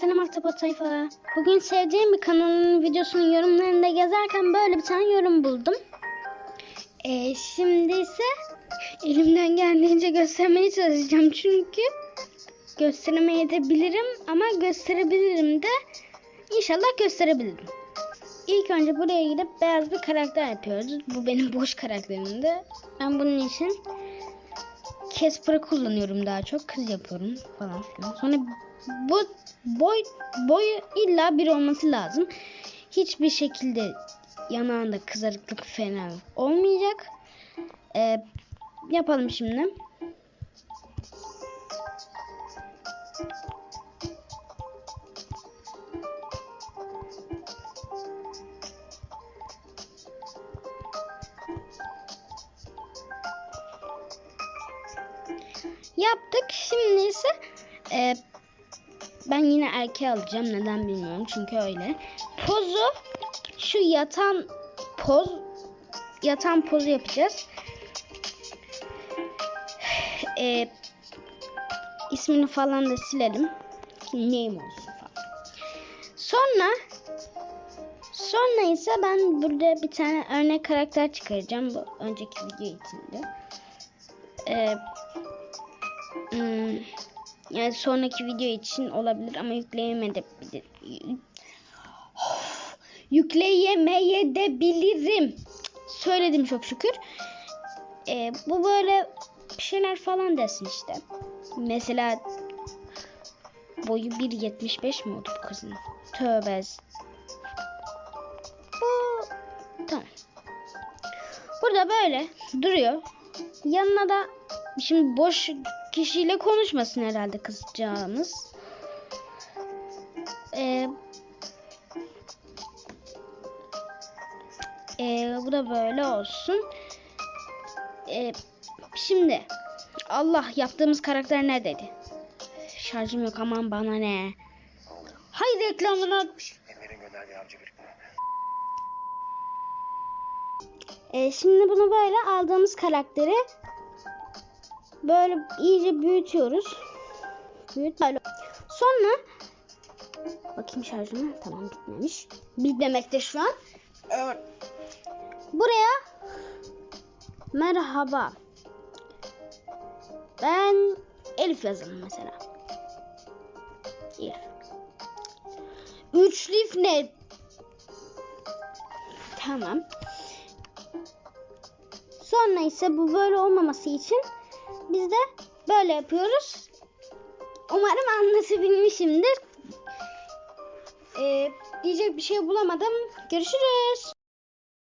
Herkese Ahtapot sayfa. Bugün sevdiğim bir kanalın videosunun yorumlarında gezerken böyle bir tane yorum buldum. Ee, şimdi ise elimden geldiğince göstermeye çalışacağım çünkü gösteremeyebilirim ama gösterebilirim de inşallah gösterebilirim. İlk önce buraya gidip beyaz bir karakter yapıyoruz. Bu benim boş karakterimdi. Ben bunun için Casper'ı kullanıyorum daha çok. Kız yapıyorum falan filan. Sonra bu boy boyu illa bir olması lazım. Hiçbir şekilde yanağında kızarıklık falan olmayacak. Ee, yapalım şimdi. Yaptık. Şimdi ise e, ben yine erkeği alacağım. Neden bilmiyorum. Çünkü öyle. Pozu şu yatan poz yatan pozu yapacağız. E, ismini falan da silelim. Name olsun falan. Sonra sonra ise ben burada bir tane örnek karakter çıkaracağım. Bu önceki video içinde. Eee Hmm, yani sonraki video için olabilir ama yükleyemeyebilir. Yükleyemeyebilirim. Söyledim çok şükür. Ee, bu böyle bir şeyler falan desin işte. Mesela boyu 1.75 mi oldu bu kızın? Tövbe. Bu tamam. Burada böyle duruyor. Yanına da şimdi boş kişiyle konuşmasın herhalde kızcağımız. Ee, ee, bu da böyle olsun. Ee, şimdi Allah yaptığımız karakter ne dedi? Şarjım yok aman bana ne. Hay reklamını bir Ee, şimdi bunu böyle aldığımız karakteri böyle iyice büyütüyoruz. Büyüt. Sonra bakayım şarjıma tamam bitmemiş. Bitmemekte şu an. Evet. Buraya merhaba. Ben Elif yazalım mesela. Elif. Üçlif ne? Tamam. Sonra ise bu böyle olmaması için biz de böyle yapıyoruz. Umarım anlatabilmişimdir. Ee, diyecek bir şey bulamadım. Görüşürüz.